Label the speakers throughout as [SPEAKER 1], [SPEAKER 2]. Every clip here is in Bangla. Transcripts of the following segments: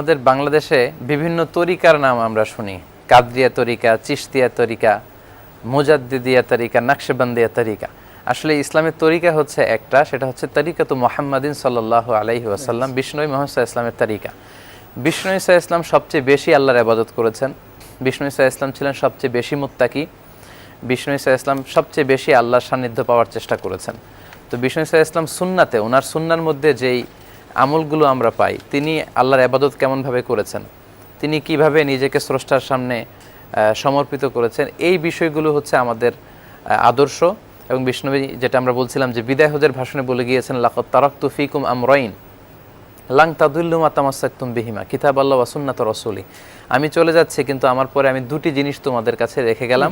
[SPEAKER 1] আমাদের বাংলাদেশে বিভিন্ন তরিকার নাম আমরা শুনি। কাদরিয়া তরিকা চিশতিয়া তরিকা মুজাদ্দিদিয়া তরিকা নকশবন্দিয়া তরিকা। আসলে ইসলামের তরিকা হচ্ছে একটা সেটা হচ্ছে তরিকা তো মোহাম্মদিন সাল্লাহ আলাইহি ওয়াসাল্লাম বিষ্ণু মোহাম্মদ ইসলামের তরিকা। বিষ্ণু ইসা ইসলাম সবচেয়ে বেশি আল্লাহর আবাদত করেছেন। বিষ্ণু ইসা ইসলাম ছিলেন সবচেয়ে বেশি মুত্তাকি। বিষ্ণু ইসা ইসলাম সবচেয়ে বেশি আল্লাহর সান্নিধ্য পাওয়ার চেষ্টা করেছেন। তো বিষ্ণু ইসা ইসলাম সুন্নাতে ওনার সুন্নার মধ্যে যেই আমলগুলো আমরা পাই। তিনি আল্লাহর আবাদত কেমনভাবে করেছেন? তিনি কীভাবে নিজেকে স্রষ্টার সামনে সমর্পিত করেছেন? এই বিষয়গুলো হচ্ছে আমাদের আদর্শ। এবং বিষ্ণুবী যেটা আমরা বলছিলাম যে বিদায় হজের ভাষণে বলে গিয়েছেন লাকত তারাক্তু ফিকুম আমরাইন লাং তাদুল্লুমা তামাসাক্তুম বিহিমা কিতাব আল্লাহ ওয়াসুন্নাত রসুলি। আমি চলে যাচ্ছি কিন্তু আমার পরে আমি দুটি জিনিস তোমাদের কাছে রেখে গেলাম।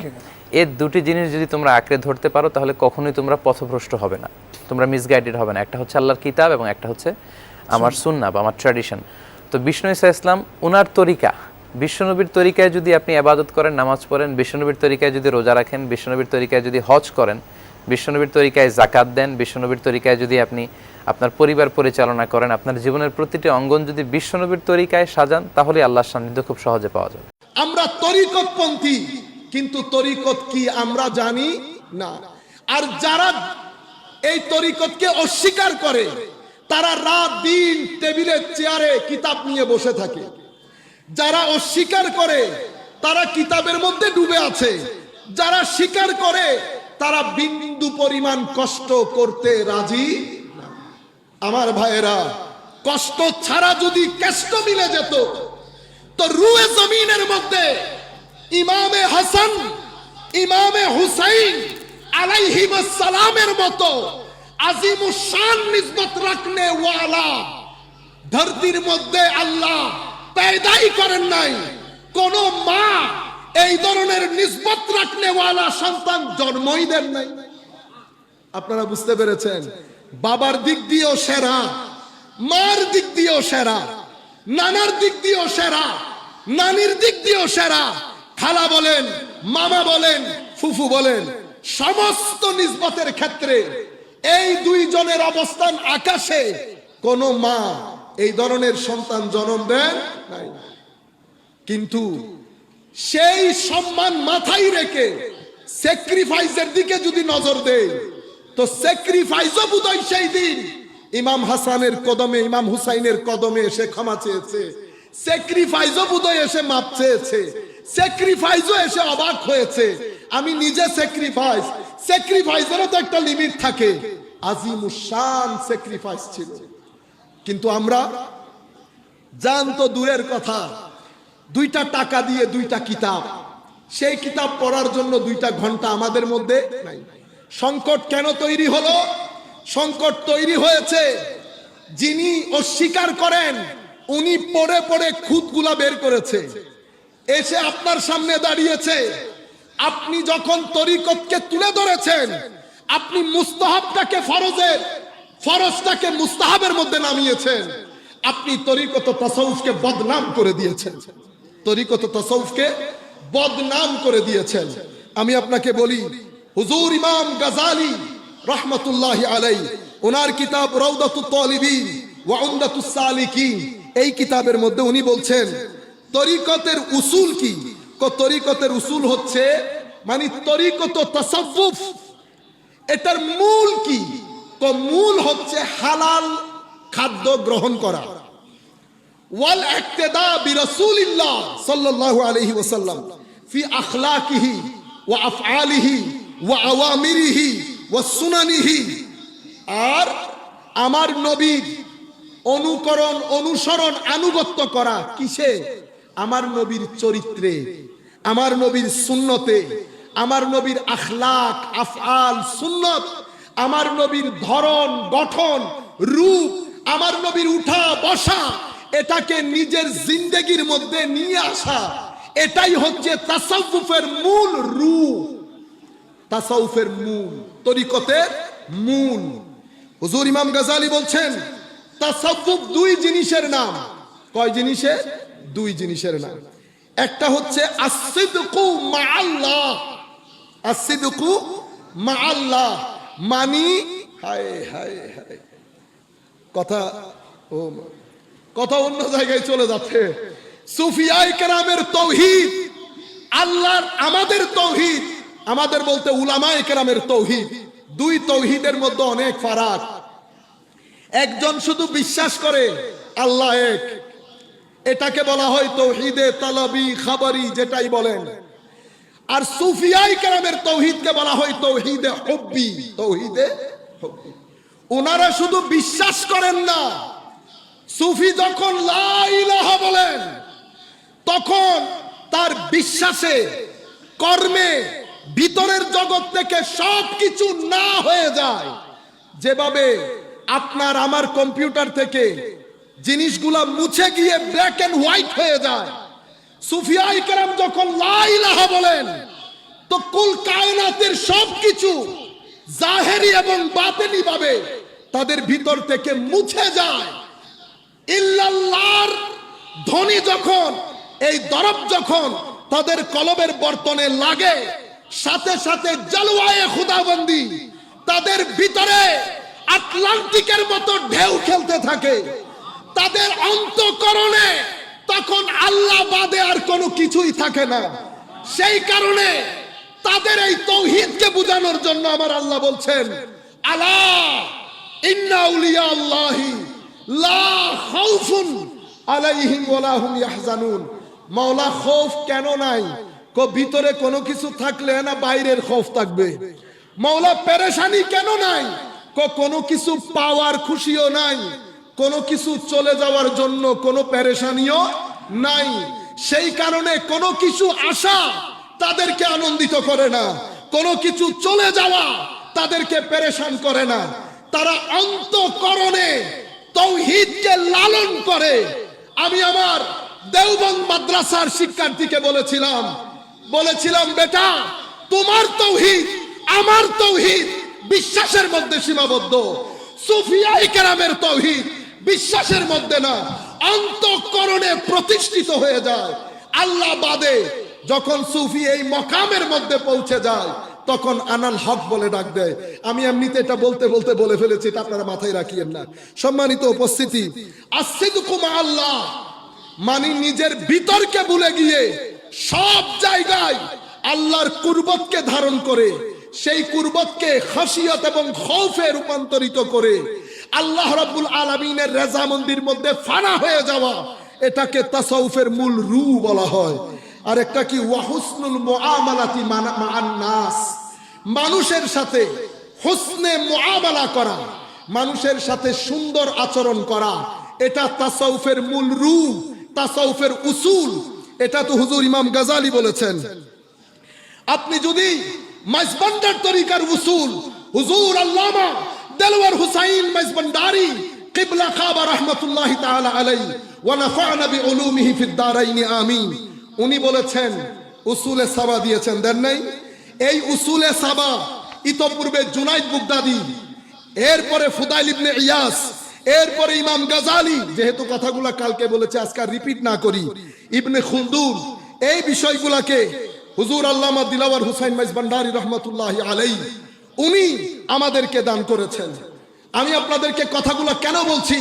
[SPEAKER 1] এই দুটি জিনিস যদি তোমরা আঁকড়ে ধরতে পারো তাহলে কখনোই তোমরা পথভ্রষ্ট হবে না। তোমরা মিসগাইডেড হবে না। একটা হচ্ছে আল্লাহর কিতাব এবং একটা হচ্ছে আমার সুন্না বা আমার ট্র্যাডিশন তো বিষ্ণু ইসা ইসলাম উনার তরিকা। বিশ্বনবীর তরিকায় যদি আপনি আবাদত করেন নামাজ পড়েন বিশ্বনবীর তরিকায় যদি রোজা রাখেন বিশ্বনবীর তরিকায় যদি হজ করেন বিশ্বনবীর তরিকায় জাকাত দেন বিশ্বনবীর তরিকায় যদি আপনি আপনার পরিবার পরিচালনা করেন আপনার জীবনের প্রতিটি অঙ্গন যদি বিশ্বনবীর তরিকায় সাজান তাহলে আল্লাহর সান্নিধ্য খুব সহজে পাওয়া যাবে।
[SPEAKER 2] আমরা তরিকতপন্থী কিন্তু তরিকত কি আমরা জানি না। আর যারা এই তরিকতকে অস্বীকার করে তারা রাত দিন টেবিলের চেয়ারে কিতাব নিয়ে বসে থাকে। যারা অস্বীকার করে, তারা কিতাবের মধ্যে ডুবে আছে। যারা স্বীকার করে, তারা বিন্দু পরিমাণ কষ্ট করতে রাজি আমার ভাইয়েরা, কষ্ট ছাড়া যদি কেষ্ট মিলে যেত, তো রুয়ে জমিনের মধ্যে ইমামে হাসান, ইমামে হুসাইন আলাইহিম সালামের মতো আজিম শান নিসবত রাখনে ওয়ালা। ধরতির মধ্যে আল্লাহ পেদাই করেন নাই। কোন মা এই ধরনের নিসবত রাখনে ওয়ালা সন্তান জন্মই দেন নাই। আপনারা বুঝতে পেরেছেন? বাবার দিক দিয়েও সেরা, মার দিক দিয়েও সেরা, নানার দিক দিয়েও সেরা, নানির দিক দিয়েও সেরা। খালা বলেন, মামা বলেন, ফুফু বলেন, সমস্ত নিসবতের ক্ষেত্রে এই দুইজনের অবস্থান আকাশে। কোন মা এই ধরনের সন্তান জন্ম দেন নাই। কিন্তু সেই সম্মান মাথায় রেখে স্যাক্রিফাইসের দিকে যদি নজর দেয় তো স্যাক্রিফাইসও বোধহয় সেই দিন ইমাম হাসানের কদমে, ইমাম হুসাইনের কদমে এসে ক্ষমা চেয়েছে। স্যাক্রিফাইসও বোধহয় এসে মাপ চেয়েছে। স্যাক্রিফাইসও এসে অবাক হয়েছে। আমি নিজে স্যাক্রিফাইস স্যাক্রিফাইসেরও তো একটা লিমিট থাকে। আজিমুসান স্যাক্রিফাইস ছিল। কিন্তু আমরা জান তো দূরের কথা। দুইটা টাকা দিয়ে দুইটা কিতাব। সেই কিতাব পড়ার জন্য দুইটা ঘণ্টা আমাদের মধ্যে নাই। সংকট কেন তৈরি হলো? সংকট তৈরি হয়েছে। যিনি অস্বীকার করেন, উনি পড়ে পড়ে খুঁতগুলা বের করেছে। এসে আপনার সামনে দাঁড়িয়েছে। আপনি যখন তরিকতকে তুলে ধরেছেন, আপনি মুস্তাহাবটাকে ফরজের ফরজটাকে মুস্তাহাবের মধ্যে নামিয়েছেন। আপনি তরিকত তাসাউফকে বদনাম করে দিয়েছেন। তরিকত তাসাউফকে বদনাম করে দিয়েছেন। আমি আপনাকে বলি, হুজুর ইমাম গাজালি রহমতুল্লাহ আলাই ওনার কিতাব রৌদাতুত তালিবিন ওয়া উমদাতুস সালিকিন, এই কিতাবের মধ্যে উনি বলছেন, তরিকতের উসুল ক? তরিকতের উসুল হচ্ছে মানে তরিকত তাসাউফ এটার মূল কি? মূল হচ্ছে হালাল খাদ্য গ্রহণ করা। সাল্লাল্লাহু ফি আখলাকিহি আওয়ামিরিহি আর আমার নবীর অনুকরণ, অনুসরণ, আনুগত্য করা কিসে? আমার নবীর চরিত্রে। আমার নবীর সুন্নতে, আমার নবীর আখলাক, আফআল, সুন্নত, আমার নবীর ধরন, গঠন, রূপ, আমার নবীর উঠা বসা, এটাকে নিজের জিন্দেগির মধ্যে নিয়ে আসা, এটাই হচ্ছে তাসাউফের মূল রূপ। তাসাউফের মূল, তরিকতের মূল। হুজুর ইমাম গাজালি বলছেন, তাসাউফ দুই জিনিসের নাম। কয় জিনিসের? দুই জিনিসের নাম। একটা হচ্ছে আসিদকু আসিদকু মানি, হায় হায় হায়। কথা, ও কথা অন্য জায়গায় চলে যাচ্ছে। সুফিয়াই কেরামের তৌহিদ, আল্লাহর আমাদের তৌহিদ, আমাদের বলতে উলামায়ে কেরামের তৌহিদ। দুই তৌহিদের মধ্যে অনেক ফারাক। একজন শুধু বিশ্বাস করে, আল্লাহ এক। এটাকে বলা হয় তৌহিদে তালাবি খাবারি যেটাই বলেন। আর সুফিয়াই কেরামের তৌহিদকে বলা হয় তৌহিদে হব্বি। তৌহিদে। ওনারা শুধু বিশ্বাস করেন না। সুফি যখন লা ইলাহা বলেন, তখন তার বিশ্বাসে, কর্মে, ভিতরের জগৎ থেকে সব কিছু না হয়ে যায়। যেভাবে আপনার আমার কম্পিউটার থেকে জিনিসগুলা মুছে গিয়ে ব্ল্যাক এন্ড হোয়াইট হয়ে যায়। সুফিয়াই কেরাম যখন লা ইলাহা বলেন, তো কুল কায়নাতের সবকিছু জাহেরি এবং বাতেনি ভাবে তাদের ভিতর থেকে মুছে যায়। ইল্লাল্লাহর ধ্বনি যখন, এই দরব যখন তাদের কলবের বর্তনে লাগে, সাথে সাথে জলওয়ায়ে খুদাবন্দি তাদের ভিতরে আটলান্টিকের মতো ঢেউ খেলতে থাকে। তাদের অন্তকরণে তখন আল্লাহ বাদে আর কোনো কিছুই থাকে না। সেই কারণে তাদের এই তৌহিদকে বোঝানোর জন্য আমার আল্লাহ বলছেন, আলা ইন্না উলিয়া আল্লাহি লা খাউফুন আলাইহিম ওয়ালা হুম ইয়াহজানুন। মাওলা, খৌফ কেন নাই? কো ভিতরে কোনো কিছু থাকলে না বাইরের খৌফ থাকবে? মাওলা, পেরেশানি কেন নাই? কো কোনো কিছু পাওয়ার খুশিও নাই? কোনো কিছু চলে যাওয়ার জন্য কোনো পেরেশানিও নাই। সেই কারণে কোনো কিছু আশা তাদেরকে আনন্দিত করে না। কোনো কিছু চলে যাওয়া তাদেরকে পেরেশান করে না। তারা অন্তকরণে তৌহিদকে লালন করে। আমি আমার দেওবন্দ মাদ্রাসার শিক্ষার্থীকে বলেছিলাম বলেছিলাম, বেটা, তোমার তৌহিদ আমার তৌহিদ বিশ্বাসের মধ্যে সীমাবদ্ধ। সুফিয়াই কেরামের তৌহিদ বিশ্বাসের মধ্যে না, অন্তঃকরণে প্রতিষ্ঠিত হয়ে যায়। আল্লাহ বাদে যখন সুফি এই মকামের মধ্যে পৌঁছে যায়, তখন আনাল হক বলে ডাক দেয়। আমি এমনিতে এটা বলতে বলতে বলে ফেলেছি, এটা আপনারা মাথায় রাখিয়েন না। সম্মানিত উপস্থিতি আসিদুকুম আল্লাহ মানে নিজের ভিতরকে ভুলে গিয়ে সব জায়গায় আল্লাহর কুরবতকে ধারণ করে, সেই কুরবতকে খাসিয়ত এবং খৌফে রূপান্তরিত করে আল্লাহ রাব্বুল আলামিনের রেজামন্দির মধ্যে ফানা হয়ে যাওয়া, এটাকে তাসাউফের মূল রু বলা হয়। আর একটা কি ওয়াহুসনুল মুআমালাতি মানা- নাস। মানুষের সাথে হুসনে মুআমালা করা, মানুষের সাথে সুন্দর আচরণ করা, এটা তাসাউফের মূল রু, তাসাউফের উসুল। এটা তো হুজুর ইমাম গাজালি বলেছেন। আপনি যদি মাইজবান্ডার তরিকার উসুল, হুজুর আল্লামা দেলওয়ার হুসাইন মাইজবান্ডারি কিবলা খাবা রহমতুল্লাহ তাআলা আলাই ওয়া নাফা'না বিউলুমিহি ফিদ দারাইনি, আমিন। উনি বলেছেন, উসুলে সাবা দিয়েছেন, দেন নাই? এই উসুলে সাবা ইতপূর্বে জুনাইদ বুগদাদি, এরপরে ফুদাইল ইবনে ইয়াস, এরপরে ইমাম গাজালি, যেহেতু কথাগুলা কালকে বলেছে, আজকে রিপিট না করি। ইবনে খুলদুন, এই বিষয়গুলাকে হুজুর আল্লামা দিলাওয়ার হুসাইন মাইজ ভান্ডারি রহমতুল্লাহ আলাই উনি আমাদেরকে দান করেছেন। আমি আপনাদেরকে কথাগুলো কেন বলছি?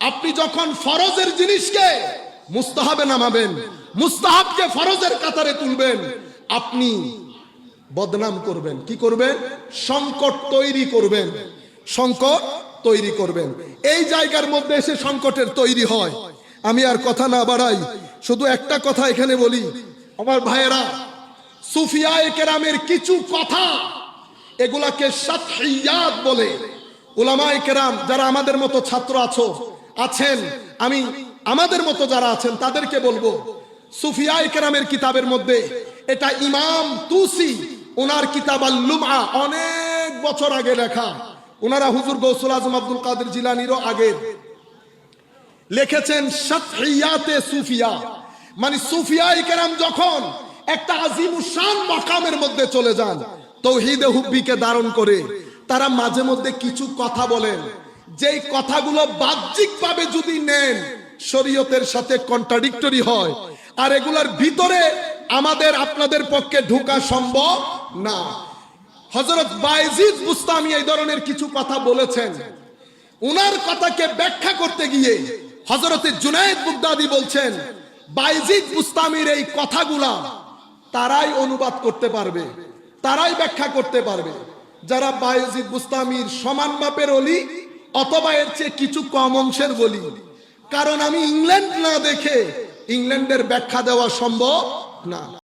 [SPEAKER 2] আপনি যখন ফরজের জিনিসকে মুস্তাহাবে নামাবেন, মুস্তাহাবকে ফরজের কাতারে তুলবেন, আপনি বদনাম করবেন। কি করবেন? সংকট তৈরি করবেন। সংকট তৈরি করবেন। এই জায়গার মধ্যে এসে সংকটের তৈরি হয়। আমি আর কথা না বাড়াই, শুধু একটা কথা এখানে বলি। আমার ভাইয়েরা, সুফিয়ায়ে কেরামের কিছু কথা এগুলাকে সাতহিয়াত বলে। উলামায়ে কেরাম যারা আমাদের মতো ছাত্র আছো, আছেন, আমি আমাদের মতো যারা আছেন, তাদেরকে বলব, সুফিয়ায়ে কেরামের কিতাবের মধ্যে এটা ইমাম তুসি ওনার কিতাব আল লুমা অনেক বছর আগে লেখা। ওনারা হুজুর গৌসুল আজম আব্দুল কাদের জিলানিরও আগে লিখেছেন, সাতহিয়াতে সুফিয়া। মানে সুফিয়াই কেরাম যখন একটা আজিমুসান মকামের মধ্যে চলে যান তৌহিদে হুব্বিকে ধারণ করে তারা মাঝে মধ্যে কিছু কথা বলেন। যেই কথাগুলো বাহ্যিকভাবে যদি নেন, শরীয়তের সাথে কন্ট্রাডিক্টরি হয়। আর এগুলার ভিতরে আমাদের, আপনাদের পক্ষে ঢোকা সম্ভব না। হজরত বাইজিদ বুস্তামি এই ধরনের কিছু কথা বলেছেন। উনার কথাকে ব্যাখ্যা করতে গিয়ে হজরতে জুনায়েদ বুগদাদি বলছেন, বাইজিদ বুস্তামির এই কথাগুলা তারাই অনুবাদ করতে পারবে। তারাই ব্যাখ্যা করতে পারবে। যারা বায়োজিদ বুস্তামির সমান মাপের অলি, অথবা এর চেয়ে কিছু কম অংশের বলি। কারণ আমি ইংল্যান্ড না দেখে ইংল্যান্ডের ব্যাখ্যা দেওয়া সম্ভব না।